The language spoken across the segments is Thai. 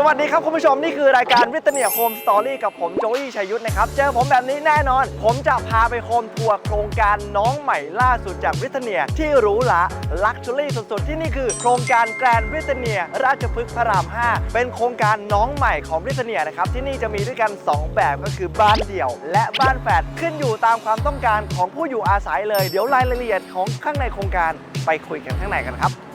สวัสดีครับคุณผู้ชมนี่คือรายการวิตเนียโฮมสตอรี่กับผมโจอี้ชัยยุทธนะครับ เจอผมแบบนี้แน่นอน ผมจะพาไปโฮมทัวร์โครงการน้องใหม่ล่าสุดจากวิตเนียที่หรูหราลักชัวรี่สุดๆ ที่นี่คือโครงการแกรนด์วิตเนียราชพฤกษ์พระราม 5 เป็นโครงการน้องใหม่ของวิตเนียนะครับที่นี่จะมีด้วยกัน 2 แบบก็คือบ้านเดี่ยว และบ้านแฝดขึ้นอยู่ตามความต้องการของผู้อยู่อาศัยเลย เดี๋ยวรายละเอียดของข้างในโครงการไปคุยกันข้างในกันครับ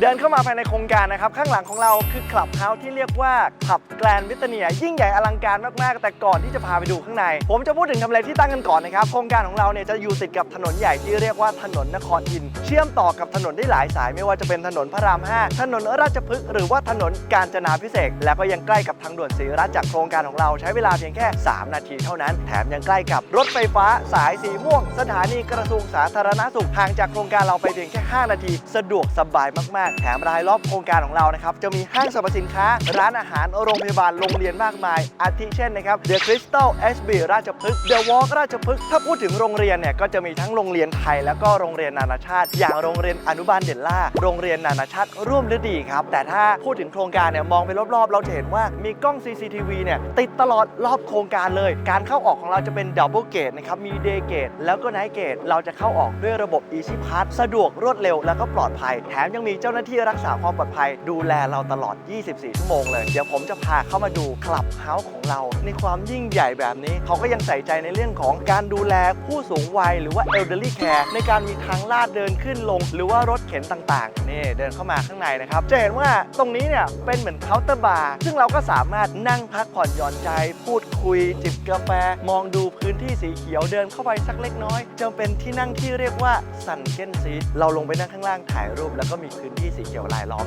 เดินเข้ามาภายในโครงการนะครับ ข้างหลังของเราคือคลับเฮาส์ที่เรียกว่าคลับแกรนด์วิตเนีย ยิ่งใหญ่อลังการมาก ๆ แต่ก่อนที่จะพาไปดูข้างใน ผมจะพูดถึงทำเลที่ตั้งกันก่อนนะครับ โครงการของเราเนี่ยจะอยู่ติดกับถนนใหญ่ที่เรียกว่าถนนนครอิน เชื่อมต่อกับถนนได้หลายสาย ไม่ว่าจะเป็นถนนพระราม 5 ถนนราชพฤกษ์หรือว่าถนนกาญจนาพิเศษกแล้วก็ยังใกล้กับทางด่วนศรีรัตน์จากโครงการของเราใช้เวลาเพียงแค่ 3 นาทีเท่านั้น แถมยังใกล้กับรถไฟฟ้าสายสีม่วง สถานีกระทรวงสาธารณสุขห่างจากโครงการเราไปเพียงแค่ 5 นาที สะดวกสบายมากๆแถมรายรอบโครงการของเรานะครับจะมีห้างสรรพสินค้า ร้านอาหารโรงพยาบาลโรงเรียนมากมาย อาทิเช่นนะครับ The Crystal SB ราชพฤกษ์ The Walk ราชพฤกษ์ถ้าพูดถึงโรงเรียนเนี่ยก็จะมีทั้งโรงเรียนไทย แล้วก็โรงเรียนนานาชาติ อย่างโรงเรียนอนุบาลเด่นล่า โรงเรียนนานาชาติ ร่วมฤดีครับแต่ถ้าพูดถึงโครงการเนี่ยมองไปรอบๆ เราจะเห็นว่ามีกล้อง CCTV เนี่ยติดตลอดรอบโครงการเลย การเข้าออกของเราจะเป็นดับเบิลเกตนะครับมีเดย์เกตแล้วก็ไนท์เกตเราจะเข้าออกด้วยระบบ Easy Pass สะดวกรวดเร็วแล้วก็ปลอดภัยแถมยังมีเจ้าหน้าที่รักษาความปลอดภัย ดูแลเราตลอด 24 ชั่วโมงเลย เดี๋ยวผมจะพาเข้ามาดูคลับเฮาส์ของเรา ในความยิ่งใหญ่แบบนี้ เขาก็ยังใส่ใจในเรื่องของการดูแลผู้สูงวัย หรือว่า elderly care ในการมีทางลาดเดินขึ้นลง หรือว่ารถเข็นต่างๆนี่เดินเข้ามาข้างในนะครับจะเห็นว่าตรงนี้เนี่ยเป็นเหมือนเคาน์เตอร์บาร์ซึ่งเราก็สามารถนั่งพักผ่อนหย่อนใจ พูดคุย จิบกาแฟ มองดูพื้นที่สีเขียวเดินเข้าไปสักเล็กน้อยจะเป็นที่นั่งที่เรียกว่าซันเกนซีทเราลงไปนั่งข้างล่างถ่ายรูปแล้วก็มีพื้นที่สีเขียวลายล้อม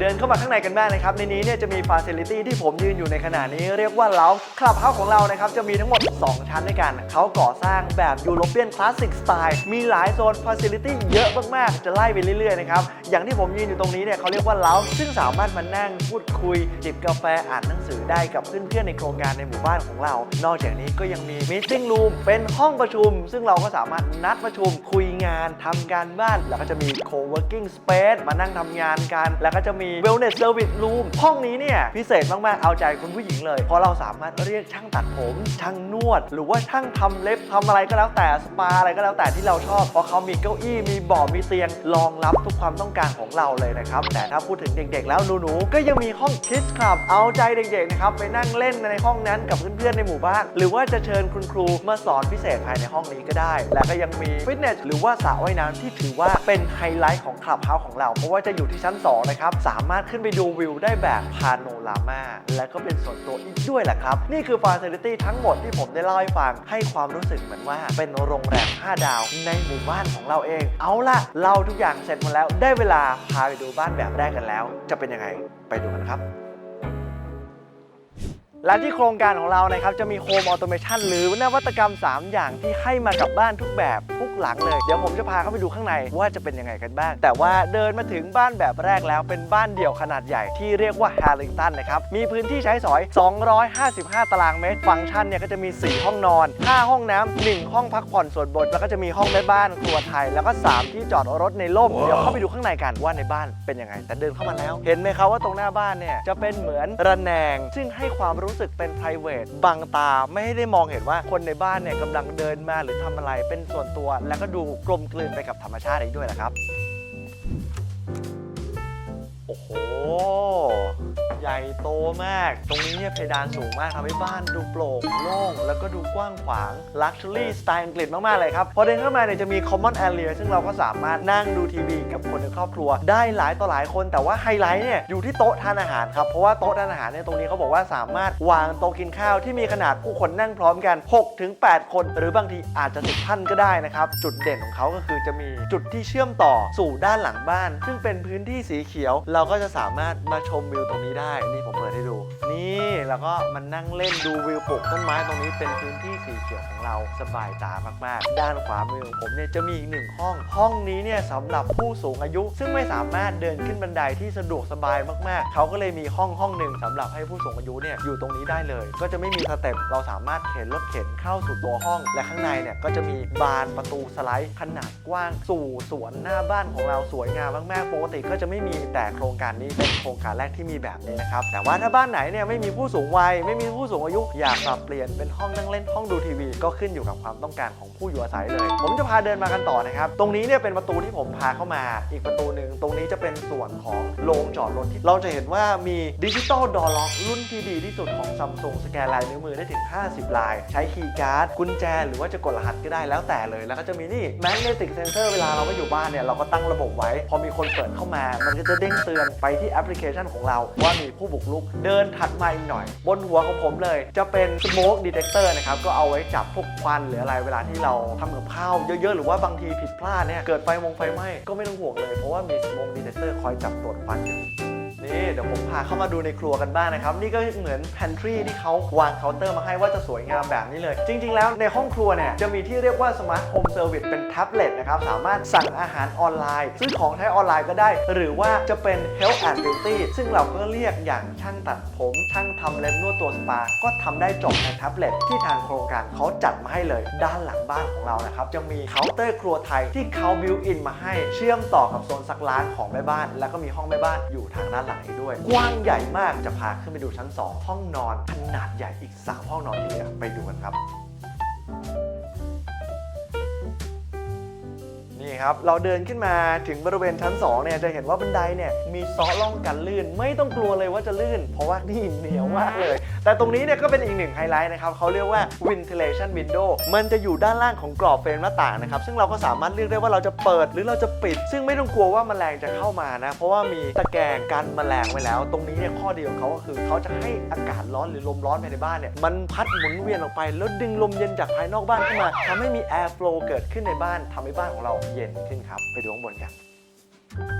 เดินเข้ามาข้างในกันบ้างนะครับ ในนี้เนี่ยจะมีฟ a ซิลิตี้ที่ผมยืนอยู่ในขณะนี้ เรียกว่าเลาคลับเฮาส์ของเรานะครับจะมีทั้งหมด 2 ชั้นด้วยกัน เขาก่อสร้างแบบยูโรเปียนคลาสสิกสไตล์มีหลายโซนฟ a ซิลิตี้เยอะมากๆ จะไล่ไปเรื่อยๆนะครับอย่างที่ผมยืนอยู่ตรงนี้เนี่ยเขาเรียกว่าเลาซึ่งสามารถมานั่งพูดคุยจิบกาแฟอ่านหนังสือได้กับเพื่อนๆในโครงการในหมู่บ้านของเรา นอกจากนี้ก็ยังมีมิ팅รูมเป็นห้องประชุม ซึ่งเราก็สามารถนัดประชุมคุยงานทำการบ้าน แล้วก็จะมี co-working space มานั่งทำงานกัน แล้วก็จะมี wellness service room ห้องนี้เนี่ยพิเศษมากๆ เอาใจคุณผู้หญิงเลย เพราะเราสามารถเรียกช่างตัดผม ช่างนวด หรือว่าช่างทำเล็บทำอะไรก็แล้วแต่สปาอะไรก็แล้วแต่ที่เราชอบ เพราะเขามีเก้าอี้มีเบาะมีเตียงรองรับทุกความต้องการของเราเลยนะครับ แต่ถ้าพูดถึงเด็กๆ แล้วหนูๆก็ยังมีห้องคิดคลับเอาใจเด็กๆนะครับไปนั่งเล่นในห้องนั้นกับเพื่อนๆในหมู่บ้าน หรือว่าจะเชิญคุณครูมาสอนพิเศษภายในห้องนี้ก็ได้ และก็ยังมีฟิตเนสหรือว่าสระว่ายน้ำที่ถือว่าเป็นไฮไลท์ของคลับเฮาส์ของเรา เพราะว่าจะอยู่ที่ชั้น2นะครับสามารถขึ้นไปดูวิวได้แบบพาโนรามาและก็เป็นส่วนตัวอีกด้วยแหละครับ นี่คือฟาซิลิตี้ทั้งหมดที่ผมได้เล่าให้ฟัง ให้ความรู้สึกเหมือนว่าเป็นโรงแรม 5 ดาวในหมู่บ้านของเราเอง เอาล่ะ เราทุกอย่างเสร็จหมดแล้วได้เวลาพาไปดูบ้านแบบแรกกันแล้ว จะเป็นยังไงไปดูกันครับ และที่โครงการของเรานะครับจะมีโฮมออโตเมชันหรือนวัตกรรม 3 อย่างที่ให้มากับบ้านทุกแบบทุกหลังเลย เดี๋ยวผมจะพาเข้าไปดูข้างในว่าจะเป็นยังไงกันบ้าง แต่ว่าเดินมาถึงบ้านแบบแรกแล้วเป็นบ้านเดี่ยวขนาดใหญ่ที่เรียกว่าแฮร์ริงตันนะครับ มีพื้นที่ใช้สอย 255 ตารางเมตร ฟังก์ชันเนี่ยก็จะมี 4 ห้องนอน 5 ห้องน้ำ1ห้องพักผ่อนส่วนบน แล้วก็จะมีห้องแม่บ้านครัวไทย แล้วก็ 3 ที่จอดรถในร่ม เดี๋ยวเข้าไปดูข้างในกันว่าในบ้านเป็นยังไง แต่เดินเข้ามาแล้ว เห็นไหมครับว่าตรงหน้าบ้านเนี่ยจะเป็นเหมือนระแนง ซึ่งให้ความรู้้สึกเป็น p r i v a t บังตาไม่ให้ได้มองเห็นว่าคนในบ้านเนี่ยกำลังเดินมาหรือทำอะไรเป็นส่วนตัว แล้วก็ดูกลมกลืนไปกับธรรมชาติอีกด้วยนะครับ โอ้โห ใหญ่โตมาก ตรงนี้เนี่ยเพดานสูงมากทำให้บ้านดูโปร่งโล่งแล้วก็ดูกว้างขวาง Luxury สไตล์อังกฤษมาก ๆ เลยครับ พอเดินเข้ามาเนี่ยจะมี Common Area ซึ่งเราก็สามารถนั่งดูทีวีกับคนในครอบครัว ได้หลายต่อหลายคนแต่ว่าไฮไลท์เนี่ยอยู่ที่โต๊ะทานอาหารครับเพราะว่าโต๊ะทานอาหารเนี่ยตรงนี้เขาบอกว่าสามารถวางโต๊ะกินข้าวที่มีขนาดผู้คนนั่งพร้อมกัน6-8 คน หรือบางทีอาจจะ10ท่านก็ได้นะครับจุดเด่นของเขาก็คือจะมีจุดที่เชื่อมต่อสู่ด้านหลังบ้าน ซึ่งเป็นพื้นที่สีเขียว เราก็จะสามารถมาชมวิวตรงนี้ได้นี่ผมเปิดให้ดู นี่แล้วก็มันนั่งเล่นดูวิวปลูกต้นไม้ตรงนี้เป็นพื้นที่สีเขียวของเราสบายตามากๆ ด้านขวามือของผมเนี่ยจะมีอีกหนึ่งห้อง ห้องนี้เนี่ยสำหรับผู้สูงอายุ ซึ่งไม่สามารถเดินขึ้นบันไดที่สะดวกสบายมากๆ เขาก็เลยมีห้องห้องหนึ่งสำหรับให้ผู้สูงอายุเนี่ยอยู่ตรงนี้ได้เลย ก็จะไม่มีสเต็ปเราสามารถเข็นรถเข็นเข้าสู่ตัวห้อง และข้างในเนี่ยก็จะมีบานประตูสไลด์ขนาดกว้างสู่สวนหน้าบ้านของเราสวยงามมากๆปกติก็จะไม่มีแต่โครงการนี้เป็นโครงการแรกที่มีแบบนี้นะครับ แต่ว่าถ้าบ้านไหนเนี่ยไม่มีผู้สูงวัย ไม่มีผู้สูงอายุ อยากปรับเปลี่ยนเป็นห้องนั่งเล่นห้องดูทีวี ก็ขึ้นอยู่กับความต้องการของผู้อยู่อาศัยเลย ผมจะพาเดินมากันต่อนะครับ ตรงนี้เนี่ยเป็นประตูที่ผมพาเข้ามา อีกประตูหนึ่งตรงนี้จะเป็นส่วนของโรงจอดรถที่เราจะเห็นว่ามีดิจิตอลดอล็อกรุ่นที่ดีที่สุดของซัมซุงสแกนลายนิ้วมือได้ถึง 50 ลาย ใช้คีย์การ์ดกุญแจ หรือว่าจะกดรหัสก็ได้แล้วแต่เลย แล้วก็จะมีนี่แมกเนติกเซนเซอร์เวลาเราไม่อยู่บ้านเนี่ยเราก็ตั้งระบบไว้ พอมีคนเปิดเข้ามา มันก็จะเด้งเตือนไปที่แอปพลิเคชันของเราว่ามีผู้บุกรุก เดินถัดมาอีกหน่อย บนหัวของผมเลย จะเป็นสโมกดีเทคเตอร์นะครับ ก็เอาไว้จับพวกควันหรืออะไรเวลาที่เราทำกับข้าวเยอะๆ หรือว่าบางทีผิดพลาดเนี่ยเกิดไฟมงไฟไหม้ก็ไม่ต้องห่วงเลยเพราะว่ามีสโมกดีเทคเตอร์คอยจับตรวจควันอยู่ นี่เดี๋ยวผมพาเข้ามาดูในครัวกันบ้างนะครับ นี่ก็เหมือน pantry ที่เขาวางเคาน์เตอร์มาให้ว่าจะสวยงามแบบนี้เลย จริง ๆ แล้วในห้องครัวเนี่ยจะมีที่เรียกว่า smart home service เป็นแท็บเล็ตนะครับ สามารถสั่งอาหารออนไลน์ซื้อของใช้ออนไลน์ก็ได้ หรือว่าจะเป็น health and beauty ซึ่งเราก็เรียกอย่างช่างตัดผม ช่างทำเล็บนวดตัวสปา ก็ทำได้จบในแท็บเล็ตที่ทางโครงการเขาจัดมาให้เลย ด้านหลังบ้านของเรานะครับจะมีเคาน์เตอร์ครัวไทยที่เขาบิวอินมาให้เชื่อมต่อกับโซนซักล้างของแม่บ้าน แล้วก็มีห้องแม่บ้านอยู่ทางด้านหลังด้วย กว้างใหญ่มากจะพาขึ้นไปดูชั้น 2 ห้องนอนขนาดใหญ่อีก 3 ห้องนอนที่เหลือไปดูกันครับ นี่ครับ เราเดินขึ้นมาถึงบริเวณชั้น2เนี่ยจะเห็นว่าบันไดเนี่ยมีซอล่องกันลื่น ไม่ต้องกลัวเลยว่าจะลื่น เพราะว่านี่เหนียวมากเลย แต่ตรงนี้เนี่ยก็เป็นอีกหนึ่งไฮไลท์นะครับเขาเรียกว่า ventilation window มันจะอยู่ด้านล่างของกรอบเฟรมหน้าต่างนะครับซึ่งเราก็สามารถเลือกได้ว่าเราจะเปิดหรือเราจะปิด ซึ่งไม่ต้องกลัวว่าแมลงจะเข้ามานะเพราะว่ามีตะแกรงกันแมลงไว้แล้ว ตรงนี้เนี่ยข้อดีของเขาก็คือเขาจะให้อากาศร้อนหรือลมร้อนภายในบ้านเนี่ยมันพัดหมุนเวียนออกไปแล้วดึงลมเย็นจากภายนอกบ้านเข้ามาทำให้มี air flow เกิดขึ้นในบ้านทำให้บ้านของเราเย็นขึ้นครับ ไปดูข้างบนกัน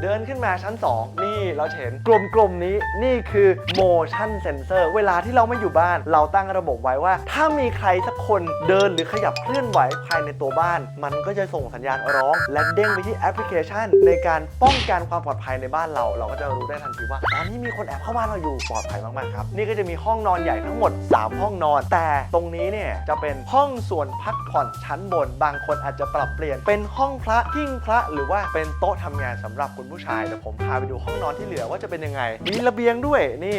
เดินขึ้นมาชั้น 2 นี่เราเห็นกลมๆนี้นี่คือ motion sensor เวลาที่เราไม่อยู่บ้าน เราตั้งระบบไว้ว่า ถ้ามีใครสักคนเดินหรือขยับเคลื่อนไหวภายในตัวบ้าน มันก็จะส่งสัญญาณร้อง และเด้งไปที่แอปพลิเคชัน ในการป้องกันความปลอดภัยในบ้านเรา เราก็จะรู้ได้ทันทีว่าตอนนี้มีคนแอบเข้าบ้านเราอยู่ปลอดภัยมากๆครับนี่ก็จะมีห้องนอนใหญ่ทั้งหมด 3 ห้องนอน แต่ตรงนี้เนี่ยจะเป็นห้องส่วนพักผ่อนชั้นบน บางคนอาจจะปรับเปลี่ยน เป็นห้องพระหิ้งพระหรือว่าเป็นโต๊ะทำงานสำหรับคุณผู้ชายเดี๋ยวผมพาไปดูห้องนอนที่เหลือว่าจะเป็นยังไง มีระเบียงด้วยนี่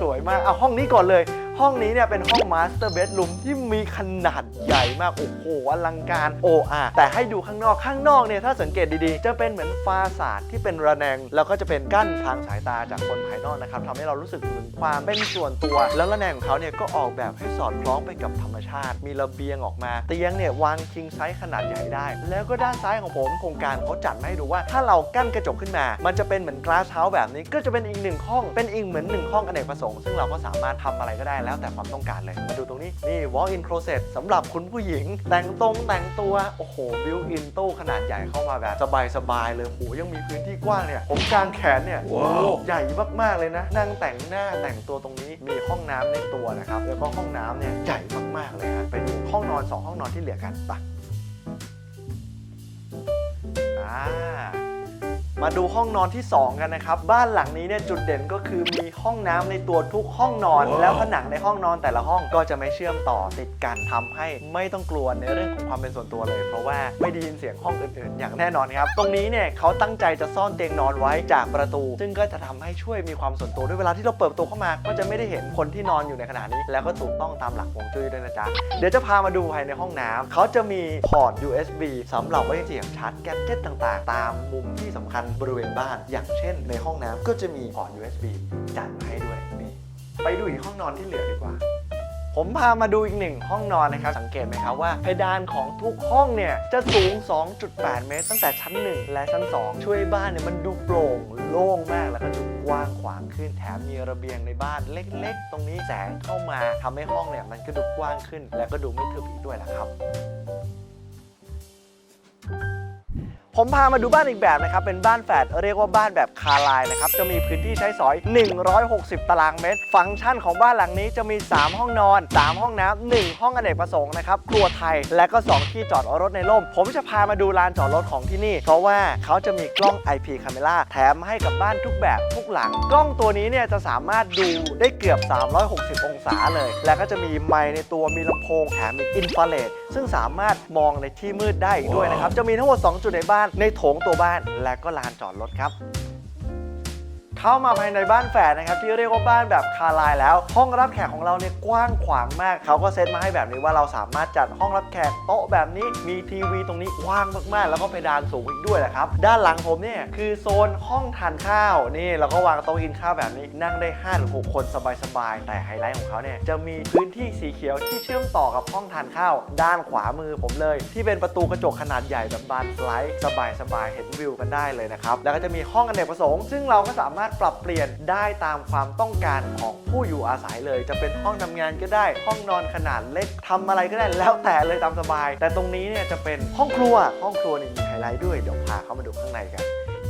สวยมากเอาห้องนี้ก่อนเลย ห้องนี้เนี่ยเป็นห้องมาสเตอร์เบด o ูมที่มีขนาดใหญ่มาก โอ้โหอลังการโออาแต่ให้ดูข้างนอกข้างนอกเนี่ยถ้าสังเกตดีๆ จะเป็นเหมือนฟาสาดที่เป็นระแนง แล้วก็จะเป็นกั้นทางสายตาจากคนภายนอกนะครับทำให้เรารู้สึกถึงความเป็นส่วนตัว แล้วระแนงของเขาเนี่ยก็ออกแบบให้สอดคล้องไปกับธรรมชาติ มีระเบียงออกมา เตียงเนี่ยวางคิงไซส์ขนาดใหญ่ได้ แล้วก็ด้านซ้ายของผมโครงการเขาจัดมาให้ดูว่าถ้าเรากั้นกระจกขึ้นมา มันจะเป็นเหมือนกลาสเฮาส์แบบนี้ก็จะเป็นอีกหนึ่งห้องเป็นอีกเหมือนหนึ่งห้องอเนกประสงค์ซึ่งเราก็สามารถทำอะไรก็ได้แล้วแต่ความต้องการเลย มาดูตรงนี้ นี่ walk in closet สำหรับคุณผู้หญิง แต่งตรงแต่งตัว โอ้โห built in ตู้ขนาดใหญ่เข้ามาแบบ สบายๆเลยโอ้โหยังมีพื้นที่กว้างเนี่ย ผมกางแขนเนี่ยโอ้โหใหญ่มากๆเลยนะ นั่งแต่งหน้าแต่งตัวตรงนี้ มีห้องน้ำในตัวนะครับ แล้วก็ห้องน้ำเนี่ยใหญ่มากๆเลยฮะไปดูห้องนอนสองห้องนอนที่เหลือกันไปอ่า มาดูห้องนอนที่ 2 กันนะครับ บ้านหลังนี้เนี่ยจุดเด่นก็คือมีห้องน้ำในตัวทุกห้องนอน แล้วผนังในห้องนอนแต่ละห้องก็จะไม่เชื่อมต่อติดกันทำให้ไม่ต้องกลัวในเรื่องของความเป็นส่วนตัวเลย เพราะว่าไม่ได้ยินเสียงห้องอื่นๆ อย่างแน่นอนครับ ตรงนี้เนี่ยเขาตั้งใจจะซ่อนเตียงนอนไว้จากประตู ซึ่งก็จะทำให้ช่วยมีความส่วนตัวด้วยเวลาที่เราเปิดประตูเข้ามา ก็จะไม่ได้เห็นคนที่นอนอยู่ในขณะนี้ แล้วก็ถูกต้องตามหลักฮวงจุ้ยด้วยนะจ๊ะเดี๋ยวจะพามาดูภายในห้องน้ำเขาจะมีพอร์ต USB สำหรับไว้เสียบชาร์จแกดเจ็ตต่าง ๆ ตามมุมที่สำคัญบริเวณบ้าน อย่างเช่น ในห้องน้ำก็จะมีพอร์ต USB จัดมาให้ด้วยนี่ไปดูอีกห้องนอนที่เหลือดีกว่า ผมพามาดูอีกหนึ่งห้องนอนนะครับ สังเกตไหมครับว่าเพดานของทุกห้องเนี่ยจะสูง 2.8 เมตร ตั้งแต่ชั้น 1 และชั้น 2 ช่วยบ้านเนี่ยมันดูโปร่งโล่งมากแล้วก็ดูกว้างขวางขึ้นแถมมีระเบียงในบ้านเล็ก ๆ ตรงนี้แสงเข้ามาทำให้ห้องเนี่ยมันก็ดูกว้างขึ้น และก็ดูไม่ทึบอีกด้วยล่ะครับ ผมพามาดูบ้านอีกแบบนะครับ เป็นบ้านแฝดเรียกว่าบ้านแบบคาลายนะครับ จะมีพื้นที่ใช้สอย 160 ตารางเมตร ฟังก์ชันของบ้านหลังนี้จะมี 3 ห้องนอน 3 ห้องน้ำ1ห้องอเนกประสงค์นะครับ ครัวไทย และก็ 2 ที่จอดรถในร่ม ผมจะพามาดูลานจอดรถของที่นี่ เพราะว่าเขาจะมีกล้อง IP Camera แถมให้กับบ้านทุกแบบทุกหลัง กล้องตัวนี้เนี่ยจะสามารถดูได้เกือบ 360 องศาเลย แล้วก็จะมีไมค์ในตัว มีลำโพง แถมมีอินฟราเรด ซึ่งสามารถมองในที่มืดได้อีกด้วยนะครับ จะมีทั้งหมด 2 จุดในบ้าน ในโถงตัวบ้าน และก็ลานจอดรถครับ เข้ามาภายในบ้านแฝดนะครับที่เรียกว่าบ้านแบบคาลายแล้ว ห้องรับแขกของเราเนี่ยกว้างขวางมาก เขาก็เซตมาให้แบบนี้ว่าเราสามารถจัดห้องรับแขกโต๊ะแบบนี้มีทีวีตรงนี้กว้างมากๆ แล้วก็เพดานสูงอีกด้วยแหละครับ ด้านหลังผมเนี่ยคือโซนห้องทานข้าวนี่เราก็วางโต๊ะกินข้าวแบบนี้นั่งได้5้าถึงหคนสบายๆแต่ไฮไลท์ของเขาเนี่ยจะมีพื้นที่สีเขียวที่เชื่อมต่อกับห้องทานข้าว ด้านขวามือผมเลย ที่เป็นประตูกระจกขนาดใหญ่แบบบานสไลด์สบายๆเห็นวิวกันได้เลยนะครับแล้วก็จะมีห้องอเนกประสงค์ซึ่งเราก็สามารถปรับเปลี่ยนได้ตามความต้องการของผู้อยู่อาศัยเลย จะเป็นห้องทำงานก็ได้ ห้องนอนขนาดเล็กทำอะไรก็ได้แล้วแต่เลยตามสบาย แต่ตรงนี้เนี่ยจะเป็นห้องครัวห้องครัวนี่มีไฮไลท์ด้วยเดี๋ยวพาเข้ามาดูข้างในกัน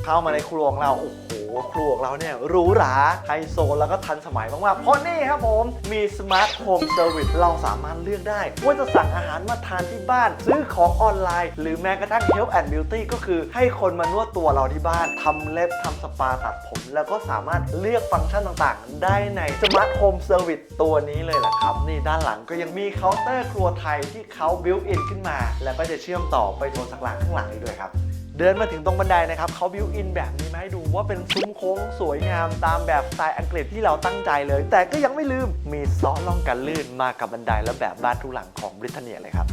เข้ามาในครัวของเรา โอ้โห ครัวของเราเนี่ยหรูหราไฮโซแล้วก็ทันสมัยมากๆ เพราะนี่ครับผมมีสมาร์ทโฮมเซอร์วิสเราสามารถเลือกได้ ว่าจะสั่งอาหารมาทานที่บ้าน ซื้อของออนไลน์ หรือแม้กระทั่ง Health and Beauty ก็คือให้คนมานวดตัวเราที่บ้านทำเล็บทำสปาตัดผม แล้วก็สามารถเลือกฟังก์ชันต่างๆ ได้ในสมาร์ทโฮมเซอร์วิสตัวนี้เลยแหละครับ นี่ด้านหลังก็ยังมีเคาน์เตอร์ครัวไทยที่เขาบิวอินขึ้นมา แล้วก็จะเชื่อมต่อไปโซนสักหลังข้างหลังอีกด้วยครับ เดินมาถึงตรงบันไดนะครับเขาบิวอินแบบนี้มาให้ดูว่าเป็นซุ้มโค้งสวยงามตามแบบสไตล์อังกฤษที่เราตั้งใจเลย แต่ก็ยังไม่ลืมมีซอนล่องกันลื่นมากับบันไดและแบบบ้านทุกหลังของบริเตนเนียเลยครับ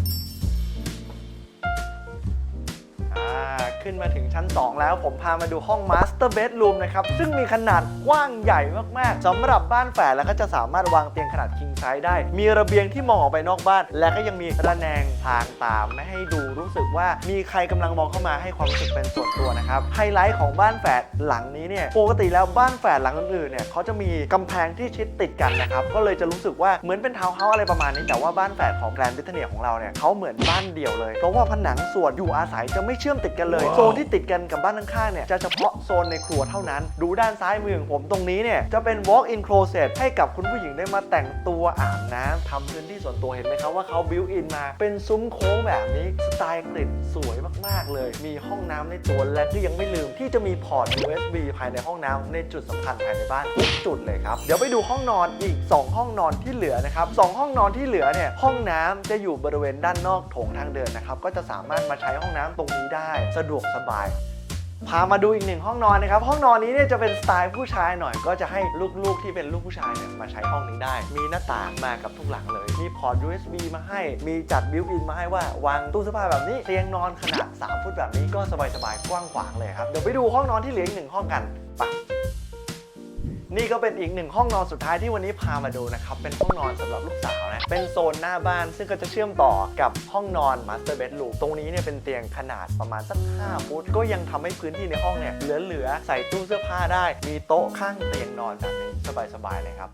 อ่าขึ้นมาถึงชั้น 2 แล้วผมพามาดูห้อง Master Bedroom นะครับ ซึ่งมีขนาดกว้างใหญ่มาก ๆสำหรับบ้านแฝดแล้วก็จะสามารถวางเตียงขนาด king size ได้ มีระเบียงที่มองออกไปนอกบ้าน และก็ยังมีระแนงทางตามไม่ให้ดูรู้สึกว่ามีใครกำลังมองเข้ามาให้ความรู้สึกเป็นส่วนตัวนะครับไฮไลท์ของบ้านแฝดหลังนี้เนี่ยปกติแล้วบ้านแฝดหลังอื่นๆเนี่ยเขาจะมีกำแพงที่ชิดติดกันนะครับก็เลยจะรู้สึกว่าเหมือนเป็นทาวน์เฮาส์อะไรประมาณนี้แต่ว่าบ้านแฝดของแกรนด์บริเตเนียของเราเนี่ยเขาเหมือนบ้านเดี่ยวเลยเพราะว่าผนังส่วนอยู่อาศัยจะไม่ชื่อมติดกันเลย โซนที่ติดกันกับบ้านข้างๆเนี่ยจะเฉพาะโซนในครัวเท่านั้น ดูด้านซ้ายมือของผมตรงนี้เนี่ยจะเป็น walk in closet ให้กับคุณผู้หญิงได้มาแต่งตัวอาบน้ำทำพื้นที่ส่วนตัวเห็นไหมครับว่าเขา built in มาเป็นซุ้มโค้งแบบนี้สไตล์อังกฤษสวยมากๆเลย มีห้องน้ำในตัวและก็ยังไม่ลืมที่จะมีพอร์ต USB ภายในห้องน้ำในจุดสำคัญภายในบ้านทุกจุดเลยครับเดี๋ยวไปดูห้องนอนอีก 2 ห้องนอนที่เหลือนะครับสองห้องนอนที่เหลือเนี่ยห้องน้ำจะอยู่บริเวณด้านนอกโถงทางเดินนะครับก็จะสามารถมาใช้ห้องน้ำตรงนี้ได้สะดวกสบาย พามาดูอีกหนึ่งห้องนอนนะครับ ห้องนอนนี้เนี่ยจะเป็นสไตล์ผู้ชายหน่อย ก็จะให้ลูกๆที่เป็นลูกผู้ชายเนี่ยมาใช้ห้องนี้ได้ มีหน้าต่างมากับทุกหลังเลย มีพอร์ต USB มาให้ มีจัดบิวอินมาให้ว่าวางตู้เสื้อผ้าแบบนี้ เตียงนอนขนาด 3 ฟุตแบบนี้ก็สบายๆกว้างขวางเลยครับ เดี๋ยวไปดูห้องนอนที่เหลืออีกหนึ่งห้องกันไป นี่ก็เป็นอีกหนึ่งห้องนอนสุดท้ายที่วันนี้พามาดูนะครับ เป็นห้องนอนสำหรับลูกสาวนะ เป็นโซนหน้าบ้านซึ่งก็จะเชื่อมต่อกับห้องนอนมาสเตอร์เบดรูมตรงนี้เนี่ยเป็นเตียงขนาดประมาณสัก 5 ฟุต ก็ยังทำให้พื้นที่ในห้องเนี่ยเหลือๆใส่ตู้เสื้อผ้าได้ มีโต๊ะข้างเตียงนอนแบบนี้สบายๆเลยครับ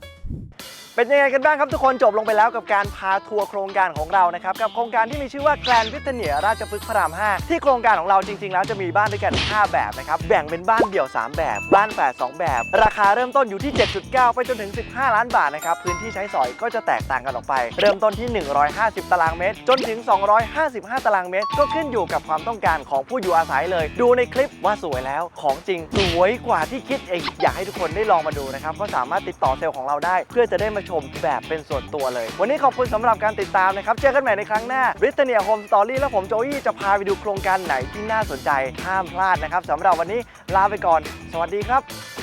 เป็นยังไงกันบ้างครับทุกคนจบลงไปแล้วกับการพาทัวร์โครงการของเรานะครับกับโครงการที่มีชื่อว่าแกรนวิทเนียราชพฤกษ์พระราม 5 ที่โครงการของเราจริง ๆ แล้วจะมีบ้านด้วยกัน 5 แบบนะครับแบ่งเป็นบ้านเดี่ยว 3 แบบ บ้านแฝด2แบบ ราคาเริ่มต้นอยู่ที่ 7.9 ไปจนถึง 15 ล้านบาทนะครับพื้นที่ใช้สอยก็จะแตกต่างกันออกไป เริ่มต้นที่ 150 ตารางเมตร จนถึง 255 ตารางเมตร ก็ขึ้นอยู่กับความต้องการของผู้อยู่อาศัยเลย ดูในคลิปว่าสวยแล้วของจริงสวยกว่าที่คิดเองอยากให้ทุกคนได้ลองมาดูนะครับก็สามารถติดต่อเซลล์ของเราได้ เพื่อจะได้มาชมแบบเป็นส่วนตัวเลย วันนี้ขอบคุณสำหรับการติดตามนะครับ เจอกันใหม่ในครั้งหน้าริตเทียโฮมสตอรี่และผมโจยี่จะพาไปดูโครงการไหนที่น่าสนใจห้ามพลาดนะครับสำหรับวันนี้ลาไปก่อน สวัสดีครับ